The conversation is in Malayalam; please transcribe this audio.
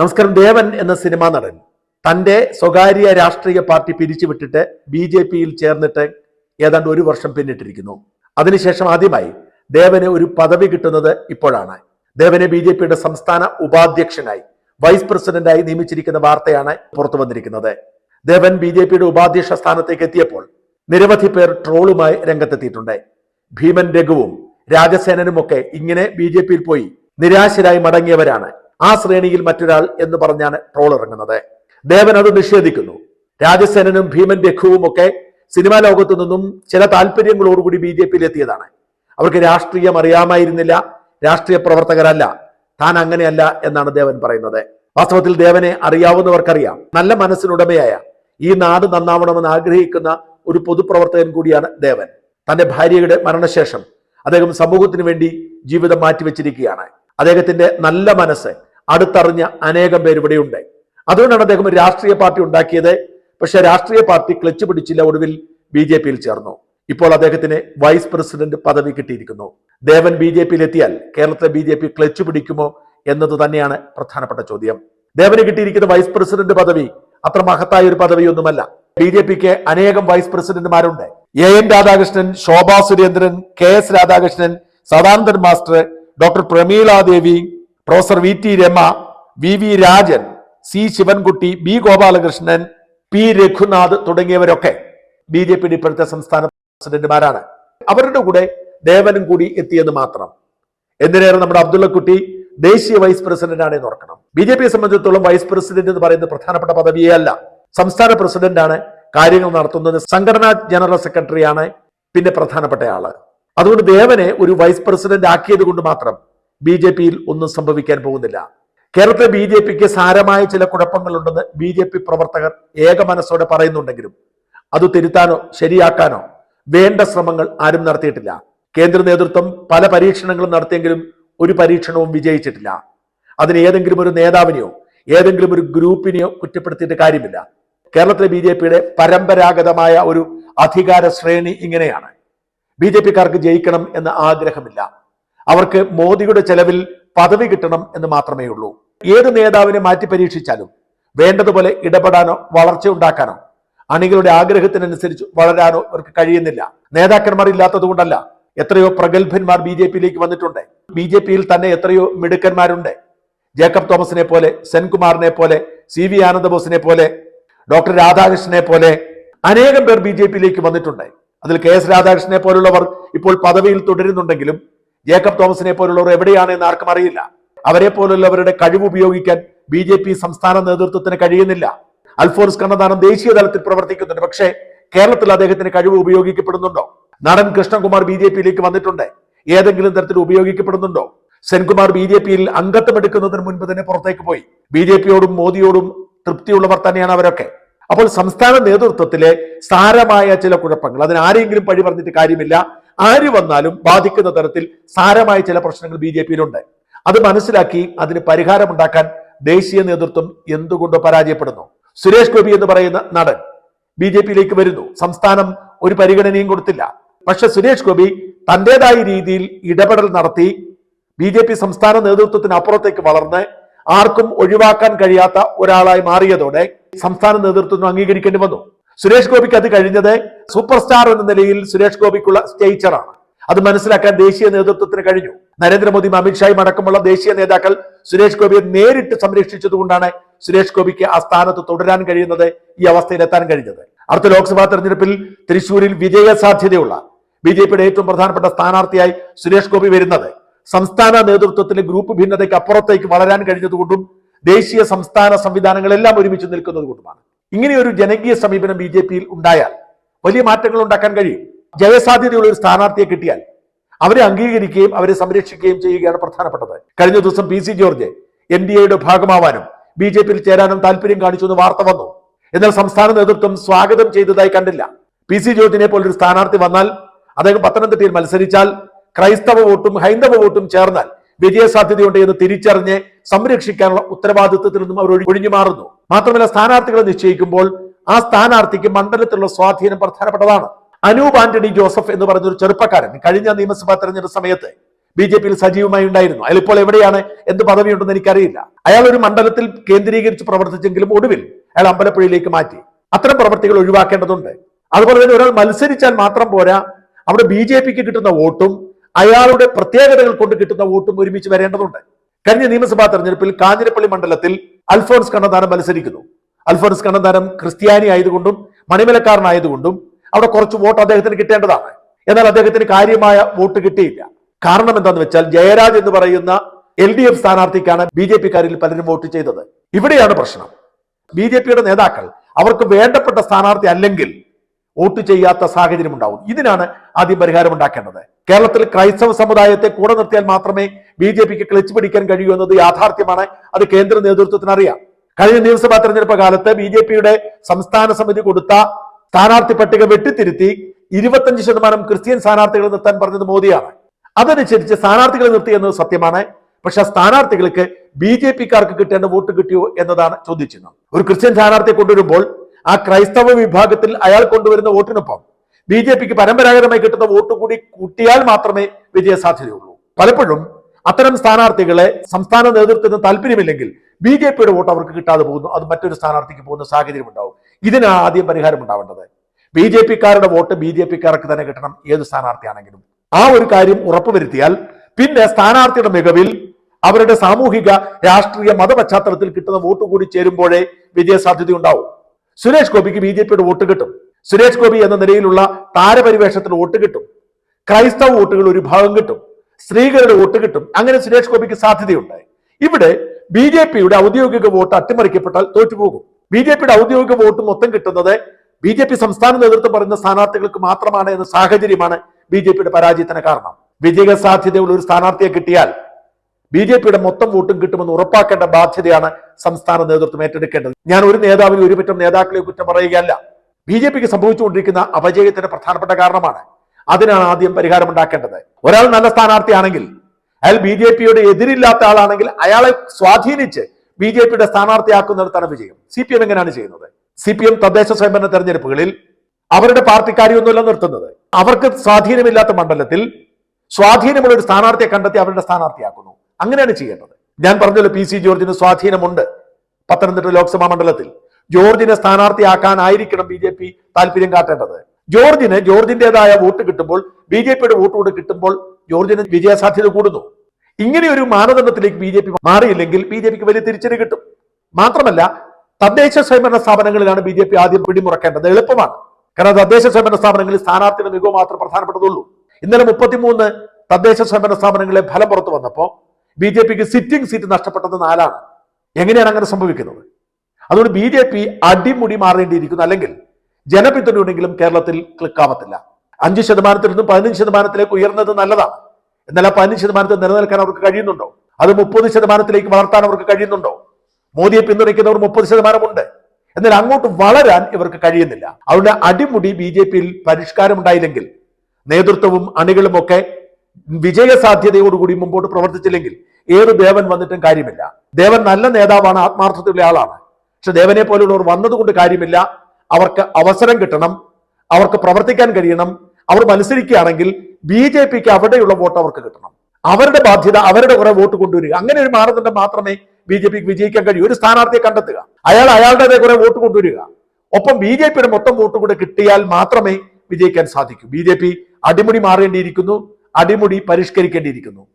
നമസ്കാരം ദേവൻ എന്ന സിനിമാ നടൻ. തന്റെ സ്വകാര്യ രാഷ്ട്രീയ പാർട്ടി പിരിച്ചുവിട്ടിട്ട് ബി ജെ പിയിൽ ചേർന്നിട്ട് ഏതാണ്ട് ഒരു വർഷം പിന്നിട്ടിരിക്കുന്നു. അതിനുശേഷം ആദ്യമായി ദേവന് ഒരു പദവി കിട്ടുന്നത് ഇപ്പോഴാണ്. ദേവനെ ബി ജെ പിയുടെ സംസ്ഥാന ഉപാധ്യക്ഷനായി വൈസ് പ്രസിഡന്റായി നിയമിച്ചിരിക്കുന്ന വാർത്തയാണ് പുറത്തു വന്നിരിക്കുന്നത്. ദേവൻ ബി ജെ പിയുടെ ഉപാധ്യക്ഷ സ്ഥാനത്തേക്ക് എത്തിയപ്പോൾ നിരവധി പേർ ട്രോളുമായി രംഗത്തെത്തിയിട്ടുണ്ട്. ഭീമൻ രഘുവും രാജസേനനുമൊക്കെ ഇങ്ങനെ ബി ജെ പിയിൽ പോയി നിരാശരായി മടങ്ങിയവരാണ്. ആ ശ്രേണിയിൽ മറ്റൊരാൾ എന്ന് പറഞ്ഞാണ് ട്രോൾ ഇറങ്ങുന്നത്. ദേവൻ അത് നിഷേധിക്കുന്നു. രാജസേനനും ഭീമൻ രഘുവും ഒക്കെ സിനിമാ ലോകത്തു നിന്നും ചില താല്പര്യങ്ങളോടുകൂടി ബി ജെ പിയിൽ എത്തിയതാണ് അവർക്ക് രാഷ്ട്രീയം അറിയാമായിരുന്നില്ല. രാഷ്ട്രീയ പ്രവർത്തകരല്ല. താൻ അങ്ങനെയല്ല എന്നാണ് ദേവൻ പറയുന്നത്. വാസ്തവത്തിൽ ദേവനെ അറിയാവുന്നവർക്കറിയാം. നല്ല മനസ്സിനുടമയായ ഈ നാട് നന്നാവണമെന്ന് ആഗ്രഹിക്കുന്ന ഒരു പൊതുപ്രവർത്തകൻ കൂടിയാണ് ദേവൻ. തന്റെ ഭാര്യയുടെ മരണശേഷം അദ്ദേഹം സമൂഹത്തിന് വേണ്ടി ജീവിതം മാറ്റിവെച്ചിരിക്കുകയാണ്. അദ്ദേഹത്തിന്റെ നല്ല മനസ്സ് അടുത്തറിഞ്ഞ അനേകം പേര് ഇവിടെയുണ്ട് അതുകൊണ്ടാണ് അദ്ദേഹം രാഷ്ട്രീയ പാർട്ടി ഉണ്ടാക്കിയത്. പക്ഷെ രാഷ്ട്രീയ പാർട്ടി ക്ലച്ച് പിടിച്ചില്ല ഒടുവിൽ ബി ജെ പിയിൽ ചേർന്നു. ഇപ്പോൾ അദ്ദേഹത്തിന് വൈസ് പ്രസിഡന്റ് പദവി കിട്ടിയിരിക്കുന്നു. ദേവൻ ബി ജെ പിയിൽ എത്തിയാൽ കേരളത്തിലെ ബി ജെ പി ക്ലച്ച് പിടിക്കുമോ എന്നത് തന്നെയാണ് പ്രധാനപ്പെട്ട ചോദ്യം. ദേവന് കിട്ടിയിരിക്കുന്ന വൈസ് പ്രസിഡന്റ് പദവി അത്ര മഹത്തായ ഒരു പദവിയൊന്നുമല്ല. ബി ജെ പിക്ക് അനേകം vice പ്രസിഡന്റുമാരുണ്ട്. A N Radhakrishnan Shobha Surendran K S Radhakrishnan Sadanandan master doctor Prameela Devi professor V T Rama V V Rajan C Sivankutty B Gopalakrishnan P Raghunath തുടങ്ങിയവരൊക്കെ B J പിയുടെ ഇപ്പോഴത്തെ സംസ്ഥാന പ്രസിഡന്റുമാരാണ്. അവരുടെ കൂടെ ദേവനും കൂടി എത്തിയെന്ന് മാത്രം. എന്തിനേറെ നമ്മുടെ അബ്ദുള്ളക്കുട്ടി ദേശീയ വൈസ് പ്രസിഡന്റ് ആണെന്ന് ഓർക്കണം. ബി ജെ പിയെ സംബന്ധിച്ചിടത്തോളം വൈസ് പ്രസിഡന്റ് എന്ന് പറയുന്നത് പ്രധാനപ്പെട്ട പദവിയേ അല്ല. സംസ്ഥാന പ്രസിഡന്റ് ആണ് കാര്യങ്ങൾ നടത്തുന്നത്. സംഘടനാ ജനറൽ സെക്രട്ടറിയാണ് പിന്നെ പ്രധാനപ്പെട്ട ആൾ അതുകൊണ്ട് ദേവനെ ഒരു വൈസ് പ്രസിഡന്റ് ആക്കിയത് കൊണ്ട് മാത്രം ബി ജെ പിയിൽ ഒന്നും സംഭവിക്കാൻ പോകുന്നില്ല. കേരളത്തിലെ ബി ജെ പിക്ക് സാരമായ ചില കുഴപ്പങ്ങളുണ്ടെന്ന് ബി ജെ പി പ്രവർത്തകർ ഏക മനസ്സോടെ പറയുന്നുണ്ടെങ്കിലും അത് തിരുത്താനോ ശരിയാക്കാനോ വേണ്ട ശ്രമങ്ങൾ ആരും നടത്തിയിട്ടില്ല. കേന്ദ്ര നേതൃത്വം പല പരീക്ഷണങ്ങളും നടത്തിയെങ്കിലും ഒരു പരീക്ഷണവും വിജയിച്ചിട്ടില്ല. അതിന് ഏതെങ്കിലും ഒരു നേതാവിനെയോ ഏതെങ്കിലും ഒരു ഗ്രൂപ്പിനെയോ കുറ്റപ്പെടുത്തിയിട്ട് കാര്യമില്ല. കേരളത്തിലെ ബി ജെ പിയുടെ പരമ്പരാഗതമായ ഒരു അധികാര ശ്രേണി ഇങ്ങനെയാണ്. ബി ജെ പിക്കാർക്ക് ജയിക്കണം എന്ന ആഗ്രഹമില്ല. അവർക്ക് മോദിയുടെ ചെലവിൽ പദവി കിട്ടണം എന്ന് മാത്രമേ ഉള്ളൂ. ഏത് നേതാവിനെ മാറ്റി പരീക്ഷിച്ചാലും വേണ്ടതുപോലെ ഇടപെടാനോ വളർച്ച ഉണ്ടാക്കാനോ അണികളുടെ ആഗ്രഹത്തിനനുസരിച്ച് വളരാനോ അവർക്ക് കഴിയുന്നില്ല. നേതാക്കന്മാർ ഇല്ലാത്തത് കൊണ്ടല്ല എത്രയോ പ്രഗത്ഭന്മാർ ബി ജെ പിയിലേക്ക് വന്നിട്ടുണ്ട്. ബി ജെ പിയിൽ തന്നെ എത്രയോ മിടുക്കന്മാരുണ്ട്. ജേക്കബ് തോമസിനെ പോലെ സെൻകുമാറിനെ പോലെ സി വി ആനന്ദബോസിനെ പോലെ ഡോക്ടർ രാധാകൃഷ്ണനെ പോലെ അനേകം പേർ ബി ജെ പിയിലേക്ക് വന്നിട്ടുണ്ട്. അതിൽ കെ എസ് രാധാകൃഷ്ണനെ പോലുള്ളവർ ഇപ്പോൾ പദവിയിൽ തുടരുന്നുണ്ടെങ്കിലും ജേക്കബ് തോമസിനെ പോലുള്ളവർ എവിടെയാണ് എന്ന് ആർക്കും അറിയില്ല. അവരെ പോലുള്ളവരുടെ കഴിവ് ഉപയോഗിക്കാൻ ബി ജെ പി സംസ്ഥാന നേതൃത്വത്തിന് കഴിയുന്നില്ല. അൽഫോൻസ് കണ്ണദാനം ദേശീയ തലത്തിൽ പ്രവർത്തിക്കുന്നുണ്ട്. പക്ഷേ കേരളത്തിൽ അദ്ദേഹത്തിന് കഴിവ് ഉപയോഗിക്കപ്പെടുന്നുണ്ടോ? നടൻ കൃഷ്ണകുമാർ ബി ജെ പിയിലേക്ക് വന്നിട്ടുണ്ട്. ഏതെങ്കിലും തരത്തിൽ ഉപയോഗിക്കപ്പെടുന്നുണ്ടോ? സെൻകുമാർ ബി ജെ പിയിൽ അംഗത്വം എടുക്കുന്നതിന് മുൻപ് തന്നെ പുറത്തേക്ക് പോയി. ബി ജെ പിയോടും മോദിയോടും തൃപ്തിയുള്ളവർ തന്നെയാണ് അവരൊക്കെ. അപ്പോൾ സംസ്ഥാന നേതൃത്വത്തിലെ സാരമായ ചില കുഴപ്പങ്ങൾ അതിന് ആരെങ്കിലും പഴി പറഞ്ഞിട്ട് കാര്യമില്ല. ആര് വന്നാലും ബാധിക്കുന്ന തരത്തിൽ സാരമായ ചില പ്രശ്നങ്ങൾ ബി ജെ പിയിലുണ്ട്. അത് മനസ്സിലാക്കി അതിന് പരിഹാരമുണ്ടാക്കാൻ ദേശീയ നേതൃത്വം എന്തുകൊണ്ട് പരാജയപ്പെടുന്നു? സുരേഷ് ഗോപി എന്ന് പറയുന്ന നടൻ ബി ജെ പിയിലേക്ക് വരുന്നു. സംസ്ഥാനം ഒരു പരിഗണനയും കൊടുത്തില്ല. പക്ഷെ സുരേഷ് ഗോപി തന്റേതായ രീതിയിൽ ഇടപെടൽ നടത്തി ബി ജെ പി സംസ്ഥാന നേതൃത്വത്തിന് അപ്പുറത്തേക്ക് വളർന്ന് ആർക്കും ഒഴിവാക്കാൻ കഴിയാത്ത ഒരാളായി മാറിയതോടെ സംസ്ഥാന നേതൃത്വത്തിന് അംഗീകരിക്കേണ്ടി വന്നു. സുരേഷ് ഗോപിക്ക് അത് കഴിഞ്ഞത് സൂപ്പർ സ്റ്റാർ എന്ന നിലയിൽ സുരേഷ് ഗോപിക്കുള്ള സ്റ്റേച്ചറാണ്. അത് മനസ്സിലാക്കാൻ ദേശീയ നേതൃത്വത്തിന് കഴിഞ്ഞു. നരേന്ദ്രമോദിയും അമിത്ഷായും അടക്കമുള്ള ദേശീയ നേതാക്കൾ സുരേഷ് ഗോപിയെ നേരിട്ട് സംരക്ഷിച്ചതുകൊണ്ടാണ് സുരേഷ് ഗോപിക്ക് ആ സ്ഥാനത്ത് തുടരാൻ കഴിയുന്നത് ഈ അവസ്ഥയിൽ എത്താൻ കഴിഞ്ഞത്. അടുത്ത ലോക്സഭാ തെരഞ്ഞെടുപ്പിൽ തൃശൂരിൽ വിജയ സാധ്യതയുള്ള ബി ജെ പിയുടെ ഏറ്റവും പ്രധാനപ്പെട്ട സ്ഥാനാർത്ഥിയായി സുരേഷ് ഗോപി വരുന്നത് സംസ്ഥാന നേതൃത്വത്തിലെ ഗ്രൂപ്പ് ഭിന്നതയ്ക്ക് അപ്പുറത്തേക്ക് വളരാൻ കഴിഞ്ഞതുകൊണ്ടും ദേശീയ സംസ്ഥാന സംവിധാനങ്ങളെല്ലാം ഒരുമിച്ച് നിൽക്കുന്നത് കൊണ്ടുമാണ് ഇങ്ങനെ ഒരു ജനകീയ സമീപനം ബി ജെ പിയിൽ ഉണ്ടായാൽ വലിയ മാറ്റങ്ങൾ ഉണ്ടാക്കാൻ കഴിയും. ജയസാധ്യതയുള്ള ഒരു സ്ഥാനാർത്ഥിയെ കിട്ടിയാൽ അവരെ അംഗീകരിക്കുകയും അവരെ സംരക്ഷിക്കുകയും ചെയ്യുകയാണ് പ്രധാനപ്പെട്ടത്. കഴിഞ്ഞ ദിവസം P C George N D എയുടെ ഭാഗമാവാനും ബി ജെ പിയിൽ ചേരാനും താല്പര്യം കാണിച്ചു എന്ന് വാർത്ത വന്നു. എന്നാൽ സംസ്ഥാന നേതൃത്വം സ്വാഗതം ചെയ്തതായി കണ്ടില്ല. പി സി ജോർജിനെ പോലൊരു സ്ഥാനാർത്ഥി വന്നാൽ അദ്ദേഹം പത്തനംതിട്ടയിൽ മത്സരിച്ചാൽ ക്രൈസ്തവ വോട്ടും ഹൈന്ദവ വോട്ടും ചേർന്നാൽ വിജയസാധ്യതയുണ്ട് എന്ന് തിരിച്ചറിഞ്ഞ് സംരക്ഷിക്കാനുള്ള ഉത്തരവാദിത്വത്തിൽ നിന്നും അവർ ഒഴി- ഒഴിഞ്ഞു മാറുന്നു. മാത്രമല്ല സ്ഥാനാർത്ഥികളെ നിശ്ചയിക്കുമ്പോൾ ആ സ്ഥാനാർത്ഥിക്ക് മണ്ഡലത്തിലുള്ള സ്വാധീനം പ്രധാനപ്പെട്ടതാണ്. അനൂപ് ആന്റണി ജോസഫ് എന്ന് ഒരു ചെറുപ്പക്കാരൻ കഴിഞ്ഞ നിയമസഭാ തെരഞ്ഞെടുപ്പ് സമയത്ത് ബി ജെ പിയിൽ സജീവമായി ഉണ്ടായിരുന്നു. അയാൾ ഇപ്പോൾ എവിടെയാണ്? എന്ത് പദവിയുണ്ടെന്ന് എനിക്കറിയില്ല. അയാൾ ഒരു മണ്ഡലത്തിൽ കേന്ദ്രീകരിച്ച് പ്രവർത്തിച്ചെങ്കിലും ഒടുവിൽ അയാൾ അമ്പലപ്പുഴയിലേക്ക് മാറ്റി. അത്തരം പ്രവർത്തികൾ ഒഴിവാക്കേണ്ടതുണ്ട്. അതുപോലെ തന്നെ ഒരാൾ മത്സരിച്ചാൽ മാത്രം പോരാ അവിടെ ബി ജെ പിക്ക് കിട്ടുന്ന വോട്ടും അയാളുടെ പ്രത്യേകതകൾ കൊണ്ട് കിട്ടുന്ന വോട്ടും ഒരുമിച്ച് വരേണ്ടതുണ്ട്. കഴിഞ്ഞ നിയമസഭാ തെരഞ്ഞെടുപ്പിൽ കാഞ്ഞിരപ്പള്ളി മണ്ഡലത്തിൽ അൽഫോൺസ് കണ്ണന്താനം മത്സരിക്കുന്നു. അൽഫോൺസ് കണ്ണന്താനം ക്രിസ്ത്യാനി ആയതുകൊണ്ടും മണിമലക്കാരനായതുകൊണ്ടും അവിടെ കുറച്ച് വോട്ട് അദ്ദേഹത്തിന് കിട്ടേണ്ടതാണ്. എന്നാൽ അദ്ദേഹത്തിന് കാര്യമായ വോട്ട് കിട്ടിയില്ല. കാരണം എന്താണെന്ന് വെച്ചാൽ ജയരാജ് എന്ന് പറയുന്ന എൽ ഡി എഫ് സ്ഥാനാർത്ഥിക്കാണ് ബി ജെ പിക്കാരിൽ പലരും വോട്ട് ചെയ്തത്. ഇവിടെയാണ് പ്രശ്നം. ബി ജെ പിയുടെ നേതാക്കൾ അവർക്ക് വേണ്ടപ്പെട്ട സ്ഥാനാർത്ഥി അല്ലെങ്കിൽ വോട്ട് ചെയ്യാത്ത സാഹചര്യം ഉണ്ടാവും. ഇതിനാണ് ആദ്യം പരിഹാരം ഉണ്ടാക്കേണ്ടത്. കേരളത്തിൽ ക്രൈസ്തവ സമുദായത്തെ കൂടെ നിർത്തിയാൽ മാത്രമേ ബി ജെ പിക്ക് ക്ലച്ച് പിടിക്കാൻ കഴിയൂ എന്നത് യാഥാർത്ഥ്യമാണ്. അത് കേന്ദ്ര നേതൃത്വത്തിന് അറിയാം കഴിഞ്ഞ നിയമസഭാ തെരഞ്ഞെടുപ്പ് കാലത്ത് ബി ജെ പിയുടെ സംസ്ഥാന സമിതി കൊടുത്ത സ്ഥാനാർത്ഥി പട്ടിക വെട്ടിത്തിരുത്തി ഇരുപത്തഞ്ച് ശതമാനം ക്രിസ്ത്യൻ സ്ഥാനാർത്ഥികളെ നിർത്താൻ പറഞ്ഞത് മോദിയാണ്. അതനുസരിച്ച് സ്ഥാനാർത്ഥികളെ നിർത്തി എന്നത് സത്യമാണ്. പക്ഷെ സ്ഥാനാർത്ഥികൾക്ക് ബി ജെ പിക്കാർക്ക് കിട്ടേണ്ട വോട്ട് കിട്ടിയോ എന്നതാണ് ചോദിച്ചിരുന്നത് ഒരു ക്രിസ്ത്യൻ സ്ഥാനാർത്ഥിയെ കൊണ്ടുവരുമ്പോൾ ആ ക്രൈസ്തവ വിഭാഗത്തിൽ അയാൾ കൊണ്ടുവരുന്ന വോട്ടിനൊപ്പം ബി ജെ പിക്ക് പരമ്പരാഗതമായി കിട്ടുന്ന വോട്ട് കൂടി കൂട്ടിയാൽ മാത്രമേ വിജയ സാധ്യതയുള്ളൂ. പലപ്പോഴും അത്തരം സ്ഥാനാർത്ഥികളെ സംസ്ഥാന നേതൃത്വത്തിന് താല്പര്യമില്ലെങ്കിൽ ബി ജെ പിയുടെ വോട്ട് അവർക്ക് കിട്ടാതെ പോകുന്നു. അത് മറ്റൊരു സ്ഥാനാർത്ഥിക്ക് പോകുന്ന സാഹചര്യം ഉണ്ടാവും ഇതിന് ആദ്യം പരിഹാരം ഉണ്ടാവേണ്ടത്. ബി ജെ പിക്കാരുടെ വോട്ട് ബി ജെ പിക്കാർക്ക് തന്നെ കിട്ടണം. ഏത് സ്ഥാനാർത്ഥിയാണെങ്കിലും. ആ ഒരു കാര്യം ഉറപ്പുവരുത്തിയാൽ പിന്നെ സ്ഥാനാർത്ഥിയുടെ മികവിൽ അവരുടെ സാമൂഹിക രാഷ്ട്രീയ മത പശ്ചാത്തലത്തിൽ കിട്ടുന്ന വോട്ട് കൂടി ചേരുമ്പോഴേ വിജയ സാധ്യത ഉണ്ടാവും സുരേഷ് ഗോപിക്ക് ബി ജെ പിയുടെ വോട്ട് കിട്ടും. സുരേഷ് ഗോപി എന്ന നിലയിലുള്ള താരപരിവേഷത്തിൽ വോട്ട് കിട്ടും. ക്രൈസ്തവ വോട്ടുകൾ ഒരു ഭാഗം കിട്ടും. സ്ത്രീകളുടെ വോട്ട് കിട്ടും. അങ്ങനെ സുരേഷ് ഗോപിക്ക് സാധ്യതയുണ്ട് ഇവിടെ ബി ജെ പിയുടെ ഔദ്യോഗിക വോട്ട് അട്ടിമറിക്കപ്പെട്ടാൽ തോറ്റുപോകും. ബി ജെ പിയുടെ ഔദ്യോഗിക വോട്ട് മൊത്തം കിട്ടുന്നത് ബി ജെ പി സംസ്ഥാന നേതൃത്വം പറയുന്ന സ്ഥാനാർത്ഥികൾക്ക് മാത്രമാണ് എന്ന സാഹചര്യമാണ് ബി ജെ പിയുടെ പരാജയത്തിന് കാരണം. വിജയ സാധ്യതയുള്ള ഒരു സ്ഥാനാർത്ഥിയെ കിട്ടിയാൽ ബി ജെ പിയുടെ മൊത്തം വോട്ടും കിട്ടുമെന്ന് ഉറപ്പാക്കേണ്ട ബാധ്യതയാണ് സംസ്ഥാന നേതൃത്വം ഏറ്റെടുക്കേണ്ടത്. ഞാൻ ഒരു നേതാവിന് ഒരുപറ്റം നേതാക്കളെ കുറ്റം പറയുകയല്ല. ബി ജെ പിക്ക് സംഭവിച്ചുകൊണ്ടിരിക്കുന്ന അപജയത്തിന് പ്രധാനപ്പെട്ട കാരണമാണ്. അതിനാണ് ആദ്യം പരിഹാരം ഉണ്ടാക്കേണ്ടത് ഒരാൾ നല്ല സ്ഥാനാർത്ഥിയാണെങ്കിൽ അയാൾ ബി ജെ പിയുടെ എതിരില്ലാത്ത ആളാണെങ്കിൽ അയാളെ സ്വാധീനിച്ച് ബി ജെ പിയുടെ സ്ഥാനാർത്ഥിയാക്കുന്നിടത്താണ് വിജയം. സി പി എം എങ്ങനെയാണ് ചെയ്യുന്നത്? സി പി എം തദ്ദേശ സ്വയംഭരണ തെരഞ്ഞെടുപ്പുകളിൽ അവരുടെ പാർട്ടി കാര്യമൊന്നുമല്ല നിർത്തുന്നത്. അവർക്ക് സ്വാധീനമില്ലാത്ത മണ്ഡലത്തിൽ സ്വാധീനമുള്ള ഒരു സ്ഥാനാർത്ഥിയെ കണ്ടെത്തി അവരുടെ സ്ഥാനാർത്ഥിയാക്കുന്നു. അങ്ങനെയാണ് ചെയ്യേണ്ടത്. ഞാൻ പറഞ്ഞല്ലോ പി സി ജോർജിന് സ്വാധീനമുണ്ട് പത്തനംതിട്ട ലോക്സഭാ മണ്ഡലത്തിൽ. ജോർജിനെ സ്ഥാനാർത്ഥിയാക്കാനായിരിക്കണം ബി ജെ പി താല്പര്യം കാട്ടേണ്ടത്. ജോർജിന് ജോർജിന്റേതായ വോട്ട് കിട്ടുമ്പോൾ ബി ജെ പിയുടെ വോട്ട് കൂടെ കിട്ടുമ്പോൾ ജോർജിന് വിജയസാധ്യത കൂടുന്നു. ഇങ്ങനെ ഒരു മാനദണ്ഡത്തിലേക്ക് ബി ജെ പി മാറിയില്ലെങ്കിൽ ബി ജെ പിക്ക് വലിയ തിരിച്ചടി കിട്ടും. മാത്രമല്ല തദ്ദേശ സ്വയംഭരണ സ്ഥാപനങ്ങളിലാണ് ബി ജെ പി ആദ്യം പിടിമുറക്കേണ്ടത് എളുപ്പമാണ്. കാരണം തദ്ദേശ സ്വയംഭരണ സ്ഥാപനങ്ങളിൽ സ്ഥാനാർത്ഥിയുടെ മികവ് മാത്രം പ്രധാനപ്പെട്ടതുള്ളൂ. ഇന്നലെ മുപ്പത്തിമൂന്ന് തദ്ദേശ സ്വയംഭരണ സ്ഥാപനങ്ങളെ ഫലം പുറത്തു വന്നപ്പോൾ ബി ജെ പിക്ക് സിറ്റിംഗ് സീറ്റ് നഷ്ടപ്പെട്ടത് നാലാണ്. എങ്ങനെയാണ് അങ്ങനെ സംഭവിക്കുന്നത്? അതുകൊണ്ട് ബി ജെ പി അടിമുടി മാറേണ്ടിയിരിക്കുന്നു. അല്ലെങ്കിൽ ജനപിന്തുണയുണ്ടെങ്കിലും കേരളത്തിൽ ക്ലിക്കാവത്തില്ല അഞ്ച് ശതമാനത്തിൽ നിന്നും പതിനഞ്ച് ശതമാനത്തിലേക്ക് ഉയർന്നത് നല്ലതാണ്. എന്നാൽ ആ പതിനഞ്ച് ശതമാനത്തിൽ നിലനിൽക്കാൻ അവർക്ക് കഴിയുന്നുണ്ടോ? അത് മുപ്പത് ശതമാനത്തിലേക്ക് വളർത്താൻ അവർക്ക് കഴിയുന്നുണ്ടോ? മോദിയെ പിന്തുണയ്ക്കുന്നവർ മുപ്പത് ശതമാനമുണ്ട്. എന്നാൽ അങ്ങോട്ട് വളരാൻ ഇവർക്ക് കഴിയുന്നില്ല. അവരുടെ അടിമുടി ബി ജെ പിയിൽ പരിഷ്കാരം ഉണ്ടായില്ലെങ്കിൽ നേതൃത്വവും അണികളും ഒക്കെ വിജയ സാധ്യതയോടുകൂടി മുമ്പോട്ട് പ്രവർത്തിച്ചില്ലെങ്കിൽ ഏത് ദേവൻ വന്നിട്ടും കാര്യമില്ല. ദേവൻ നല്ല നേതാവാണ് ആത്മാർത്ഥതയുള്ള ആളാണ്. പക്ഷെ ദേവനെ പോലുള്ളവർ വന്നതുകൊണ്ട് കാര്യമില്ല. അവർക്ക് അവസരം കിട്ടണം. അവർക്ക് പ്രവർത്തിക്കാൻ കഴിയണം. അവർ മത്സരിക്കുകയാണെങ്കിൽ ബി ജെ പിക്ക് അവിടെയുള്ള വോട്ട് അവർക്ക് കിട്ടണം. അവരുടെ ബാധ്യത അവരുടെ കുറെ വോട്ട് കൊണ്ടുവരിക. അങ്ങനെ ഒരു മാനദണ്ഡം മാത്രമേ ബി ജെ പിക്ക് വിജയിക്കാൻ കഴിയൂ. ഒരു സ്ഥാനാർത്ഥിയെ കണ്ടെത്തുക. അയാൾ അയാളുടെ കുറെ വോട്ട് കൊണ്ടുവരിക. ഒപ്പം ബി ജെ പിയുടെ മൊത്തം വോട്ട് കൂടെ കിട്ടിയാൽ മാത്രമേ വിജയിക്കാൻ സാധിക്കൂ. ബി ജെ പി അടിമുടി മാറേണ്ടിയിരിക്കുന്നു. അടിമുടി പരിഷ്കരിക്കേണ്ടിയിരിക്കുന്നു.